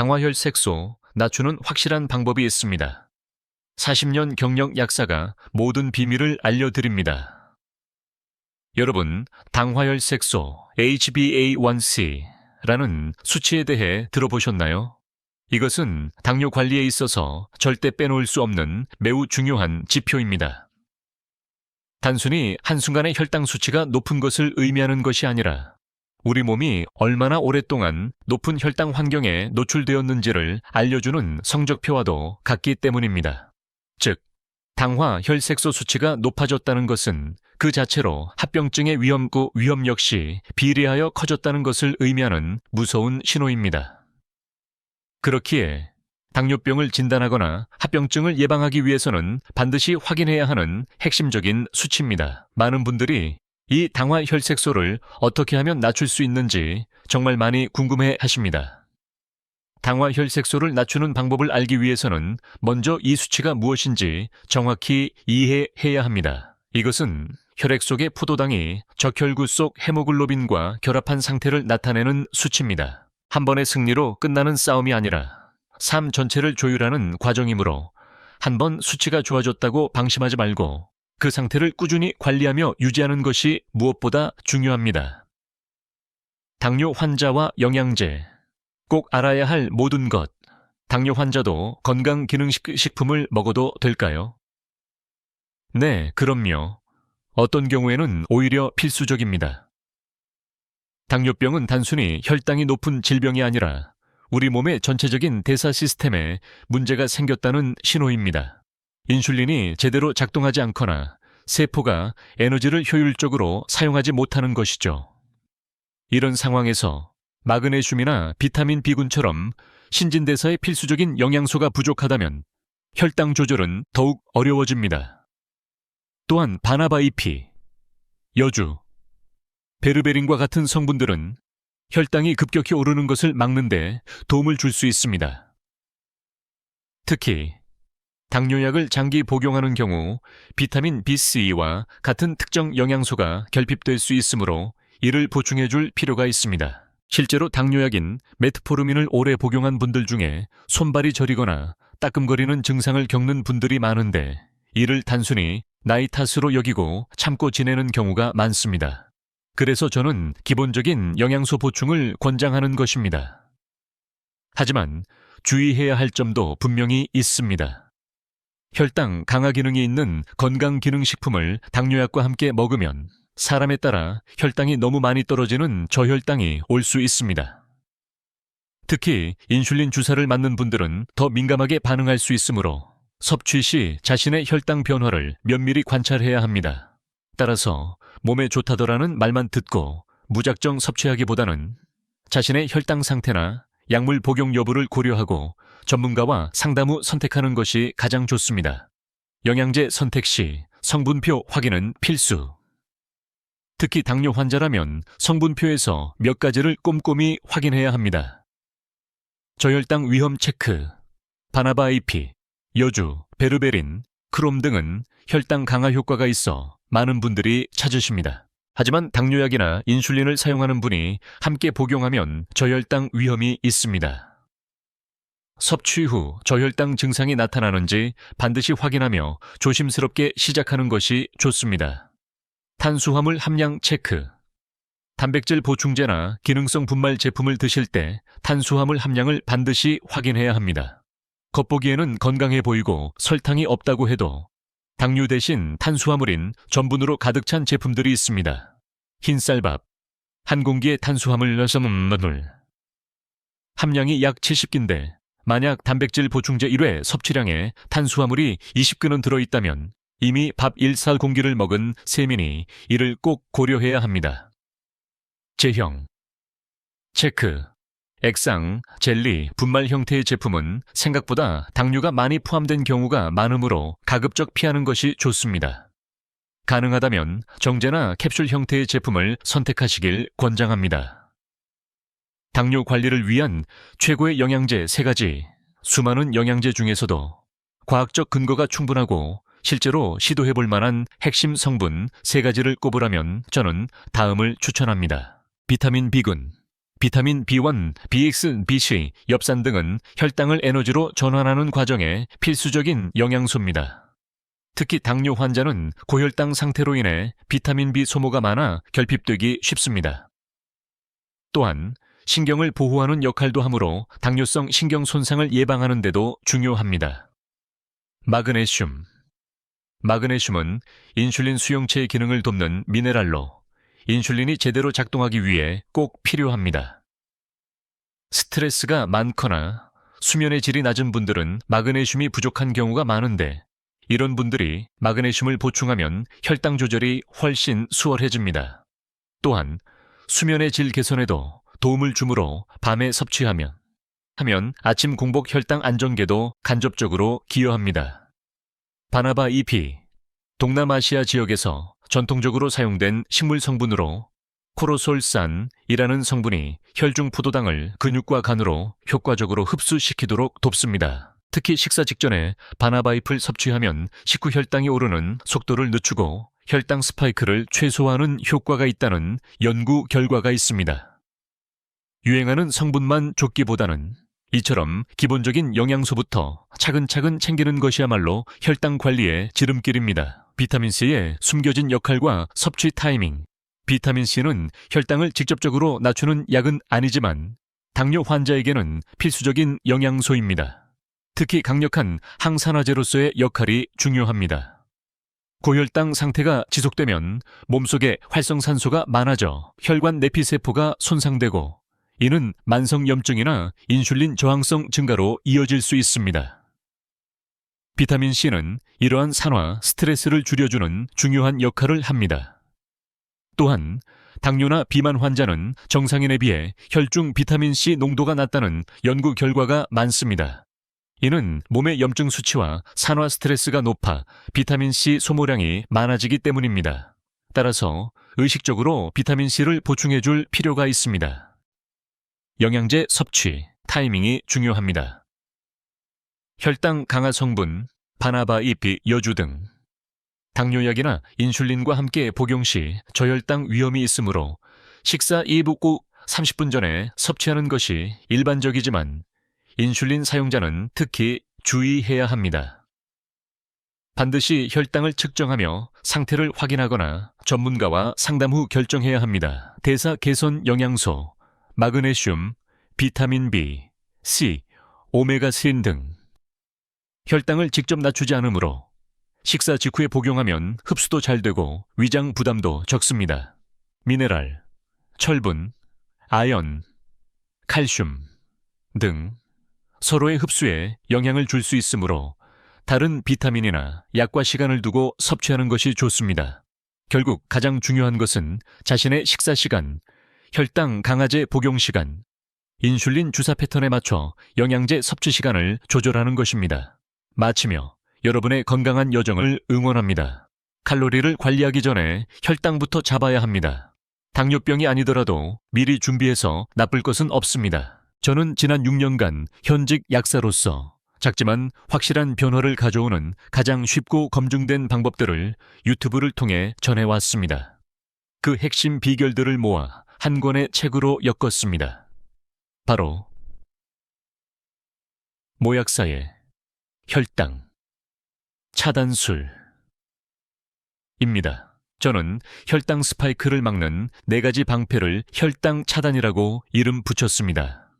당화혈색소 낮추는 확실한 방법이 있습니다. 40년 경력 약사가 모든 비밀을 알려드립니다. 여러분, 당화혈색소 HbA1c라는 수치에 대해 들어보셨나요? 이것은 당뇨 관리에 있어서 절대 빼놓을 수 없는 매우 중요한 지표입니다. 단순히 한순간의 혈당 수치가 높은 것을 의미하는 것이 아니라 우리 몸이 얼마나 오랫동안 높은 혈당 환경에 노출되었는지를 알려주는 성적표와도 같기 때문입니다. 즉, 당화 혈색소 수치가 높아졌다는 것은 그 자체로 합병증의 위험구 위험 역시 비례하여 커졌다는 것을 의미하는 무서운 신호입니다. 그렇기에 당뇨병을 진단하거나 합병증을 예방하기 위해서는 반드시 확인해야 하는 핵심적인 수치입니다. 많은 분들이 이 당화 혈색소를 어떻게 하면 낮출 수 있는지 정말 많이 궁금해 하십니다. 당화 혈색소를 낮추는 방법을 알기 위해서는 먼저 이 수치가 무엇인지 정확히 이해해야 합니다. 이것은 혈액 속의 포도당이 적혈구 속 헤모글로빈과 결합한 상태를 나타내는 수치입니다. 한 번의 승리로 끝나는 싸움이 아니라 삶 전체를 조율하는 과정이므로 한 번 수치가 좋아졌다고 방심하지 말고 그 상태를 꾸준히 관리하며 유지하는 것이 무엇보다 중요합니다. 당뇨 환자와 영양제. 꼭 알아야 할 모든 것. 당뇨 환자도 건강 기능식품을 먹어도 될까요? 네, 그럼요. 어떤 경우에는 오히려 필수적입니다. 당뇨병은 단순히 혈당이 높은 질병이 아니라 우리 몸의 전체적인 대사 시스템에 문제가 생겼다는 신호입니다. 인슐린이 제대로 작동하지 않거나 세포가 에너지를 효율적으로 사용하지 못하는 것이죠. 이런 상황에서 마그네슘이나 비타민 B군처럼 신진대사의 필수적인 영양소가 부족하다면 혈당 조절은 더욱 어려워집니다. 또한 바나바이피, 여주, 베르베린과 같은 성분들은 혈당이 급격히 오르는 것을 막는데 도움을 줄 수 있습니다. 특히 당뇨약을 장기 복용하는 경우 비타민 B3와 같은 특정 영양소가 결핍될 수 있으므로 이를 보충해 줄 필요가 있습니다. 실제로 당뇨약인 메트포르민을 오래 복용한 분들 중에 손발이 저리거나 따끔거리는 증상을 겪는 분들이 많은데 이를 단순히 나이 탓으로 여기고 참고 지내는 경우가 많습니다. 그래서 저는 기본적인 영양소 보충을 권장하는 것입니다. 하지만 주의해야 할 점도 분명히 있습니다. 혈당 강화 기능이 있는 건강기능식품을 당뇨약과 함께 먹으면 사람에 따라 혈당이 너무 많이 떨어지는 저혈당이 올 수 있습니다. 특히 인슐린 주사를 맞는 분들은 더 민감하게 반응할 수 있으므로 섭취 시 자신의 혈당 변화를 면밀히 관찰해야 합니다. 따라서 몸에 좋다더라는 말만 듣고 무작정 섭취하기보다는 자신의 혈당 상태나 약물 복용 여부를 고려하고 전문가와 상담 후 선택하는 것이 가장 좋습니다. 영양제 선택 시 성분표 확인은 필수. 특히 당뇨 환자라면 성분표에서 몇 가지를 꼼꼼히 확인해야 합니다. 저혈당 위험 체크, 바나바이피, 여주, 베르베린, 크롬 등은 혈당 강화 효과가 있어 많은 분들이 찾으십니다. 하지만 당뇨약이나 인슐린을 사용하는 분이 함께 복용하면 저혈당 위험이 있습니다. 섭취 후 저혈당 증상이 나타나는지 반드시 확인하며 조심스럽게 시작하는 것이 좋습니다. 탄수화물 함량 체크. 단백질 보충제나 기능성 분말 제품을 드실 때 탄수화물 함량을 반드시 확인해야 합니다. 겉보기에는 건강해 보이고 설탕이 없다고 해도 당류 대신 탄수화물인 전분으로 가득 찬 제품들이 있습니다. 흰쌀밥, 한 공기의 탄수화물 넣어서 먹물. 함량이 약 70기인데 만약 단백질 보충제 1회 섭취량에 탄수화물이 20근은 들어있다면 이미 밥 1살 공기를 먹은 세민이 이를 꼭 고려해야 합니다. 제형 체크 액상, 젤리, 분말 형태의 제품은 생각보다 당류가 많이 포함된 경우가 많으므로 가급적 피하는 것이 좋습니다. 가능하다면 정제나 캡슐 형태의 제품을 선택하시길 권장합니다. 당뇨 관리를 위한 최고의 영양제 3가지. 수많은 영양제 중에서도 과학적 근거가 충분하고 실제로 시도해 볼 만한 핵심 성분 3가지를 꼽으라면 저는 다음을 추천합니다. 비타민 B군, 비타민 B1, BX, BC, 엽산 등은 혈당을 에너지로 전환하는 과정에 필수적인 영양소입니다. 특히 당뇨 환자는 고혈당 상태로 인해 비타민 B 소모가 많아 결핍되기 쉽습니다. 또한 신경을 보호하는 역할도 하므로 당뇨성 신경 손상을 예방하는 데도 중요합니다. 마그네슘. 마그네슘은 인슐린 수용체의 기능을 돕는 미네랄로 인슐린이 제대로 작동하기 위해 꼭 필요합니다. 스트레스가 많거나 수면의 질이 낮은 분들은 마그네슘이 부족한 경우가 많은데 이런 분들이 마그네슘을 보충하면 혈당 조절이 훨씬 수월해집니다. 또한 수면의 질 개선에도 도움을 주므로 밤에 섭취하면 하면 아침 공복 혈당 안정계도 간접적으로 기여합니다. 바나바 잎이 동남아시아 지역에서 전통적으로 사용된 식물 성분으로 코로솔산이라는 성분이 혈중 포도당을 근육과 간으로 효과적으로 흡수시키도록 돕습니다. 특히 식사 직전에 바나바잎을 섭취하면 식후 혈당이 오르는 속도를 늦추고 혈당 스파이크를 최소화하는 효과가 있다는 연구 결과가 있습니다. 유행하는 성분만 쫓기보다는 이처럼 기본적인 영양소부터 차근차근 챙기는 것이야말로 혈당 관리의 지름길입니다. 비타민C의 숨겨진 역할과 섭취 타이밍. 비타민C는 혈당을 직접적으로 낮추는 약은 아니지만 당뇨 환자에게는 필수적인 영양소입니다. 특히 강력한 항산화제로서의 역할이 중요합니다. 고혈당 상태가 지속되면 몸속에 활성산소가 많아져 혈관 내피세포가 손상되고 이는 만성염증이나 인슐린 저항성 증가로 이어질 수 있습니다. 비타민 C는 이러한 산화, 스트레스를 줄여주는 중요한 역할을 합니다. 또한 당뇨나 비만 환자는 정상인에 비해 혈중 비타민 C 농도가 낮다는 연구 결과가 많습니다. 이는 몸의 염증 수치와 산화 스트레스가 높아 비타민 C 소모량이 많아지기 때문입니다. 따라서 의식적으로 비타민 C를 보충해 줄 필요가 있습니다. 영양제 섭취, 타이밍이 중요합니다. 혈당 강화 성분, 바나바 잎이 여주 등 당뇨약이나 인슐린과 함께 복용 시 저혈당 위험이 있으므로 식사 2부 꼭 30분 전에 섭취하는 것이 일반적이지만 인슐린 사용자는 특히 주의해야 합니다. 반드시 혈당을 측정하며 상태를 확인하거나 전문가와 상담 후 결정해야 합니다. 대사 개선 영양소, 마그네슘, 비타민 B, C, 오메가3 등 혈당을 직접 낮추지 않으므로 식사 직후에 복용하면 흡수도 잘 되고 위장 부담도 적습니다. 미네랄, 철분, 아연, 칼슘 등 서로의 흡수에 영향을 줄 수 있으므로 다른 비타민이나 약과 시간을 두고 섭취하는 것이 좋습니다. 결국 가장 중요한 것은 자신의 식사 시간, 혈당 강화제 복용 시간, 인슐린 주사 패턴에 맞춰 영양제 섭취 시간을 조절하는 것입니다. 마치며 여러분의 건강한 여정을 응원합니다. 칼로리를 관리하기 전에 혈당부터 잡아야 합니다. 당뇨병이 아니더라도 미리 준비해서 나쁠 것은 없습니다. 저는 지난 6년간 현직 약사로서 작지만 확실한 변화를 가져오는 가장 쉽고 검증된 방법들을 유튜브를 통해 전해왔습니다. 그 핵심 비결들을 모아 한 권의 책으로 엮었습니다. 바로 모약사의 혈당 차단술입니다. 저는 혈당 스파이크를 막는 네 가지 방패를 혈당 차단이라고 이름 붙였습니다.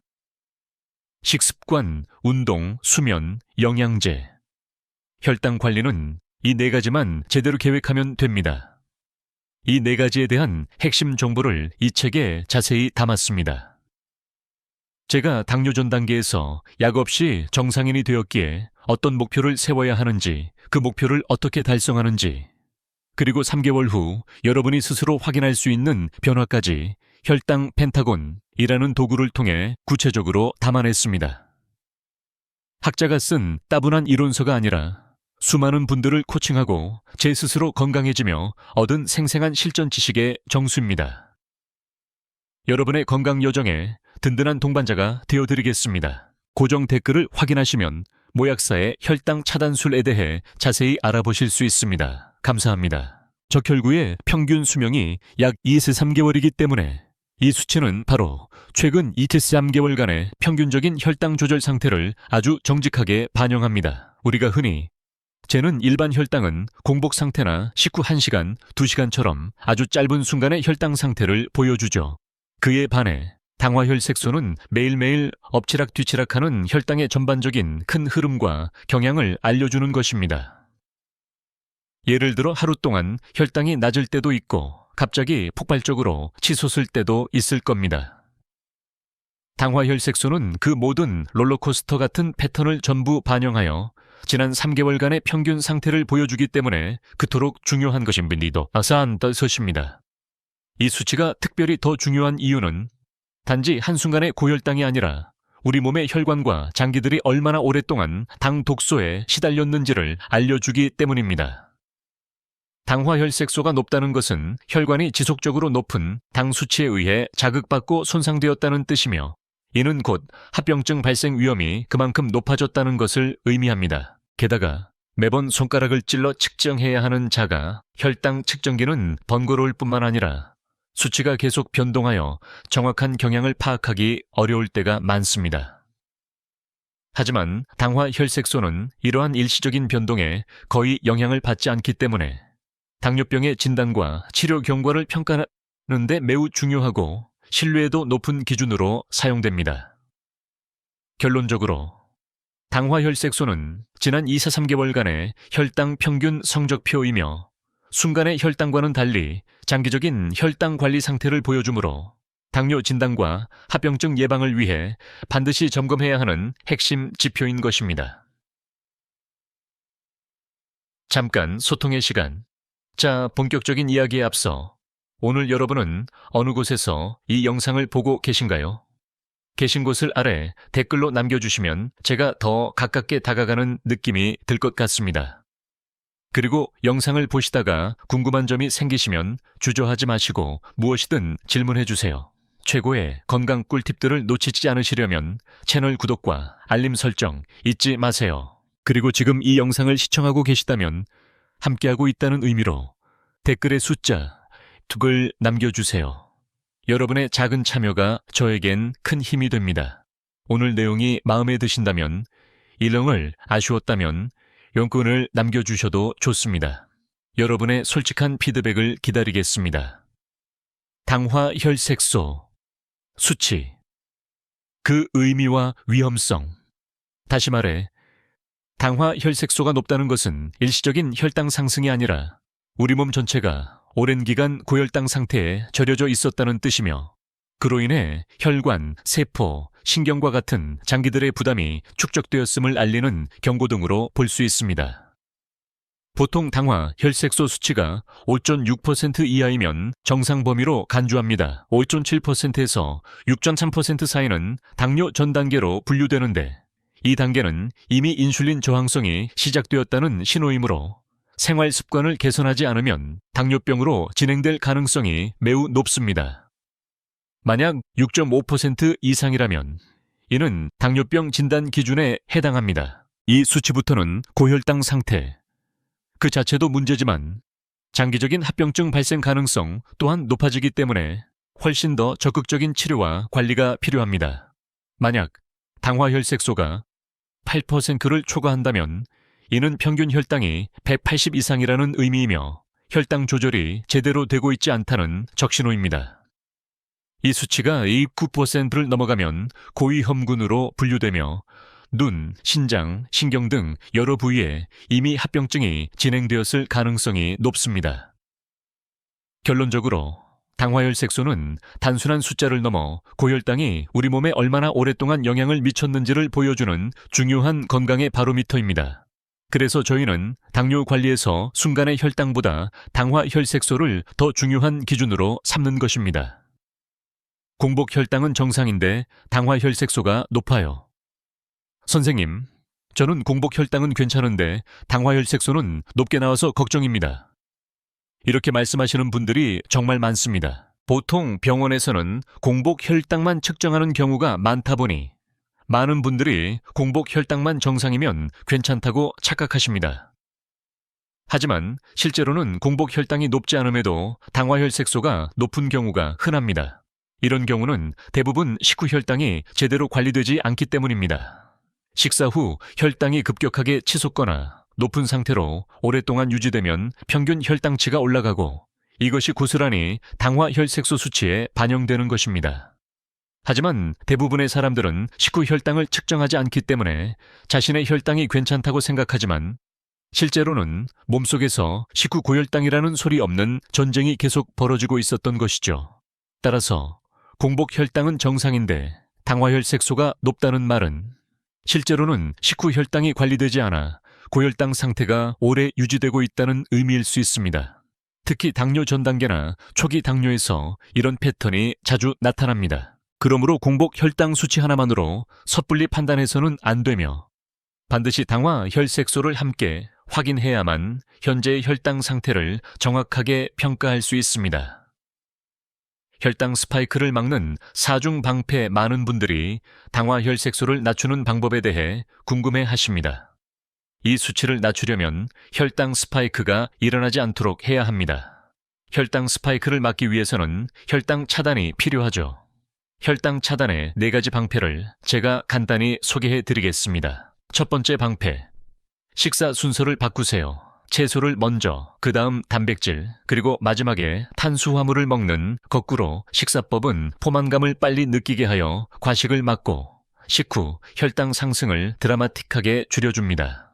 식습관, 운동, 수면, 영양제. 혈당 관리는 이 네 가지만 제대로 계획하면 됩니다. 이 네 가지에 대한 핵심 정보를 이 책에 자세히 담았습니다. 제가 당뇨 전 단계에서 약 없이 정상인이 되었기에 어떤 목표를 세워야 하는지, 그 목표를 어떻게 달성하는지, 그리고 3개월 후 여러분이 스스로 확인할 수 있는 변화까지 혈당 펜타곤이라는 도구를 통해 구체적으로 담아냈습니다. 학자가 쓴 따분한 이론서가 아니라 수많은 분들을 코칭하고 제 스스로 건강해지며 얻은 생생한 실전 지식의 정수입니다. 여러분의 건강 여정에 든든한 동반자가 되어드리겠습니다. 고정 댓글을 확인하시면 모약사의 혈당 차단술에 대해 자세히 알아보실 수 있습니다. 감사합니다. 적혈구의 평균 수명이 약 2세 3개월이기 때문에 이 수치는 바로 최근 2-3개월간의 평균적인 혈당 조절 상태를 아주 정직하게 반영합니다. 우리가 흔히 재는 일반 혈당은 공복 상태나 식후 1시간, 2시간처럼 아주 짧은 순간의 혈당 상태를 보여주죠. 그에 반해 당화혈색소는 매일매일 엎치락뒤치락하는 혈당의 전반적인 큰 흐름과 경향을 알려주는 것입니다. 예를 들어 하루 동안 혈당이 낮을 때도 있고 갑자기 폭발적으로 치솟을 때도 있을 겁니다. 당화혈색소는 그 모든 롤러코스터 같은 패턴을 전부 반영하여 지난 3개월간의 평균 상태를 보여주기 때문에 그토록 중요한 것입니다. 아사한 뜻입니다. 이 수치가 특별히 더 중요한 이유는 단지 한순간의 고혈당이 아니라 우리 몸의 혈관과 장기들이 얼마나 오랫동안 당 독소에 시달렸는지를 알려주기 때문입니다. 당화혈색소가 높다는 것은 혈관이 지속적으로 높은 당 수치에 의해 자극받고 손상되었다는 뜻이며 이는 곧 합병증 발생 위험이 그만큼 높아졌다는 것을 의미합니다. 게다가 매번 손가락을 찔러 측정해야 하는 자가 혈당 측정기는 번거로울 뿐만 아니라 수치가 계속 변동하여 정확한 경향을 파악하기 어려울 때가 많습니다. 하지만 당화 혈색소는 이러한 일시적인 변동에 거의 영향을 받지 않기 때문에 당뇨병의 진단과 치료 경과를 평가하는 데 매우 중요하고 신뢰도 높은 기준으로 사용됩니다. 결론적으로 당화혈색소는 지난 2, 3개월간의 혈당 평균 성적표이며 순간의 혈당과는 달리 장기적인 혈당 관리 상태를 보여주므로 당뇨 진단과 합병증 예방을 위해 반드시 점검해야 하는 핵심 지표인 것입니다. 잠깐 소통의 시간. 자, 본격적인 이야기에 앞서 오늘 여러분은 어느 곳에서 이 영상을 보고 계신가요? 계신 곳을 아래 댓글로 남겨주시면 제가 더 가깝게 다가가는 느낌이 들 것 같습니다. 그리고 영상을 보시다가 궁금한 점이 생기시면 주저하지 마시고 무엇이든 질문해 주세요. 최고의 건강 꿀팁들을 놓치지 않으시려면 채널 구독과 알림 설정 잊지 마세요. 그리고 지금 이 영상을 시청하고 계시다면 함께하고 있다는 의미로 댓글의 숫자 툭을 남겨주세요. 여러분의 작은 참여가 저에겐 큰 힘이 됩니다. 오늘 내용이 마음에 드신다면, 일렁을 아쉬웠다면 용건을 남겨주셔도 좋습니다. 여러분의 솔직한 피드백을 기다리겠습니다. 당화 혈색소, 수치, 그 의미와 위험성. 다시 말해, 당화 혈색소가 높다는 것은 일시적인 혈당 상승이 아니라 우리 몸 전체가 오랜 기간 고혈당 상태에 절여져 있었다는 뜻이며 그로 인해 혈관, 세포, 신경과 같은 장기들의 부담이 축적되었음을 알리는 경고 등으로 볼 수 있습니다. 보통 당화, 혈색소 수치가 5.6% 이하이면 정상 범위로 간주합니다. 5.7%에서 6.3% 사이는 당뇨 전 단계로 분류되는데 이 단계는 이미 인슐린 저항성이 시작되었다는 신호이므로 생활 습관을 개선하지 않으면 당뇨병으로 진행될 가능성이 매우 높습니다. 만약 6.5% 이상이라면 이는 당뇨병 진단 기준에 해당합니다. 이 수치부터는 고혈당 상태. 그 자체도 문제지만 장기적인 합병증 발생 가능성 또한 높아지기 때문에 훨씬 더 적극적인 치료와 관리가 필요합니다. 만약 당화혈색소가 8%를 초과한다면 이는 평균 혈당이 180 이상이라는 의미이며 혈당 조절이 제대로 되고 있지 않다는 적신호입니다. 이 수치가 29%를 넘어가면 고위험군으로 분류되며 눈, 신장, 신경 등 여러 부위에 이미 합병증이 진행되었을 가능성이 높습니다. 결론적으로 당화혈 색소는 단순한 숫자를 넘어 고혈당이 우리 몸에 얼마나 오랫동안 영향을 미쳤는지를 보여주는 중요한 건강의 바로미터입니다. 그래서 저희는 당뇨 관리에서 순간의 혈당보다 당화 혈색소를 더 중요한 기준으로 삼는 것입니다. 공복 혈당은 정상인데 당화 혈색소가 높아요. 선생님, 저는 공복 혈당은 괜찮은데 당화 혈색소는 높게 나와서 걱정입니다. 이렇게 말씀하시는 분들이 정말 많습니다. 보통 병원에서는 공복 혈당만 측정하는 경우가 많다 보니 많은 분들이 공복 혈당만 정상이면 괜찮다고 착각하십니다. 하지만 실제로는 공복 혈당이 높지 않음에도 당화혈색소가 높은 경우가 흔합니다. 이런 경우는 대부분 식후 혈당이 제대로 관리되지 않기 때문입니다. 식사 후 혈당이 급격하게 치솟거나 높은 상태로 오랫동안 유지되면 평균 혈당치가 올라가고 이것이 고스란히 당화 혈색소 수치에 반영되는 것입니다. 하지만 대부분의 사람들은 식후 혈당을 측정하지 않기 때문에 자신의 혈당이 괜찮다고 생각하지만 실제로는 몸속에서 식후 고혈당이라는 소리 없는 전쟁이 계속 벌어지고 있었던 것이죠. 따라서 공복 혈당은 정상인데 당화혈 색소가 높다는 말은 실제로는 식후 혈당이 관리되지 않아 고혈당 상태가 오래 유지되고 있다는 의미일 수 있습니다. 특히 당뇨 전 단계나 초기 당뇨에서 이런 패턴이 자주 나타납니다. 그러므로 공복 혈당 수치 하나만으로 섣불리 판단해서는 안 되며 반드시 당화 혈색소를 함께 확인해야만 현재의 혈당 상태를 정확하게 평가할 수 있습니다. 혈당 스파이크를 막는 사중 방패 많은 분들이 당화 혈색소를 낮추는 방법에 대해 궁금해 하십니다. 이 수치를 낮추려면 혈당 스파이크가 일어나지 않도록 해야 합니다. 혈당 스파이크를 막기 위해서는 혈당 차단이 필요하죠. 혈당 차단의 네 가지 방패를 제가 간단히 소개해 드리겠습니다. 첫 번째 방패. 식사 순서를 바꾸세요. 채소를 먼저, 그 다음 단백질, 그리고 마지막에 탄수화물을 먹는 거꾸로 식사법은 포만감을 빨리 느끼게 하여 과식을 막고 식후 혈당 상승을 드라마틱하게 줄여줍니다.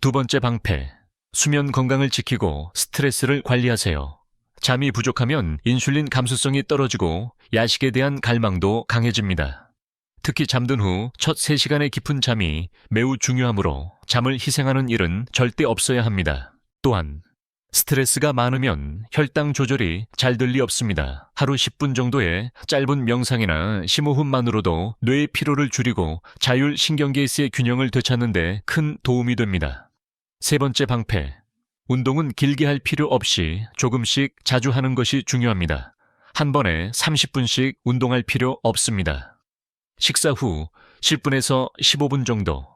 두 번째 방패. 수면 건강을 지키고 스트레스를 관리하세요. 잠이 부족하면 인슐린 감수성이 떨어지고 야식에 대한 갈망도 강해집니다. 특히 잠든 후 첫 3시간의 깊은 잠이 매우 중요하므로 잠을 희생하는 일은 절대 없어야 합니다. 또한 스트레스가 많으면 혈당 조절이 잘될리 없습니다. 하루 10분 정도의 짧은 명상이나 심호흡만으로도 뇌의 피로를 줄이고 자율 신경계수의 균형을 되찾는 데 큰 도움이 됩니다. 세 번째 방패. 운동은 길게 할 필요 없이 조금씩 자주 하는 것이 중요합니다. 한 번에 30분씩 운동할 필요 없습니다. 식사 후 10분에서 15분 정도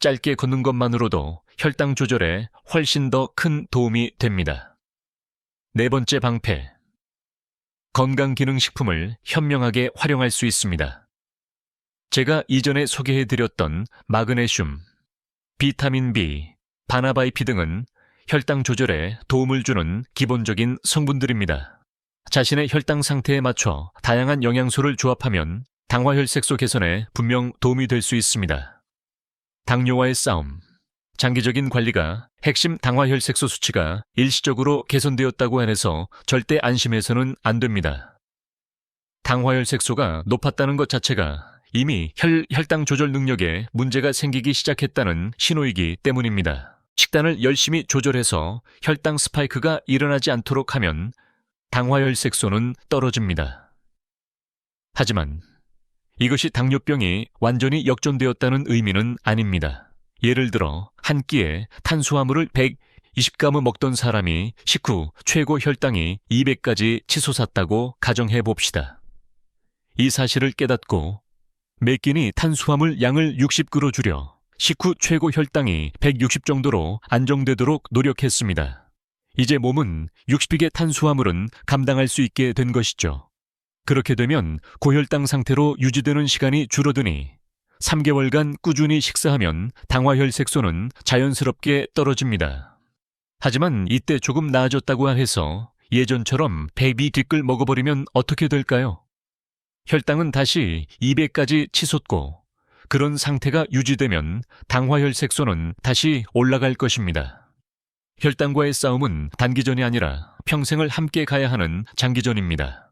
짧게 걷는 것만으로도 혈당 조절에 훨씬 더 큰 도움이 됩니다. 네 번째 방패. 건강기능식품을 현명하게 활용할 수 있습니다. 제가 이전에 소개해 드렸던 마그네슘, 비타민 B, 바나바이피 등은 혈당 조절에 도움을 주는 기본적인 성분들입니다. 자신의 혈당 상태에 맞춰 다양한 영양소를 조합하면 당화혈색소 개선에 분명 도움이 될 수 있습니다. 당뇨와의 싸움. 장기적인 관리가 핵심 당화혈색소 수치가 일시적으로 개선되었다고 해서 절대 안심해서는 안 됩니다. 당화혈색소가 높았다는 것 자체가 이미 혈, 혈당 조절 능력에 문제가 생기기 시작했다는 신호이기 때문입니다. 식단을 열심히 조절해서 혈당 스파이크가 일어나지 않도록 하면 당화혈색소는 떨어집니다. 하지만 이것이 당뇨병이 완전히 역전되었다는 의미는 아닙니다. 예를 들어 한 끼에 탄수화물을 120g을 먹던 사람이 식후 최고 혈당이 200까지 치솟았다고 가정해 봅시다. 이 사실을 깨닫고 매 끼니 탄수화물 양을 60g로 줄여 식후 최고 혈당이 160 정도로 안정되도록 노력했습니다. 이제 몸은 60의 탄수화물은 감당할 수 있게 된 것이죠. 그렇게 되면 고혈당 상태로 유지되는 시간이 줄어드니 3개월간 꾸준히 식사하면 당화혈색소는 자연스럽게 떨어집니다. 하지만 이때 조금 나아졌다고 해서 예전처럼 베이비 뒷글 먹어버리면 어떻게 될까요? 혈당은 다시 200까지 치솟고 그런 상태가 유지되면 당화혈색소는 다시 올라갈 것입니다. 혈당과의 싸움은 단기전이 아니라 평생을 함께 가야 하는 장기전입니다.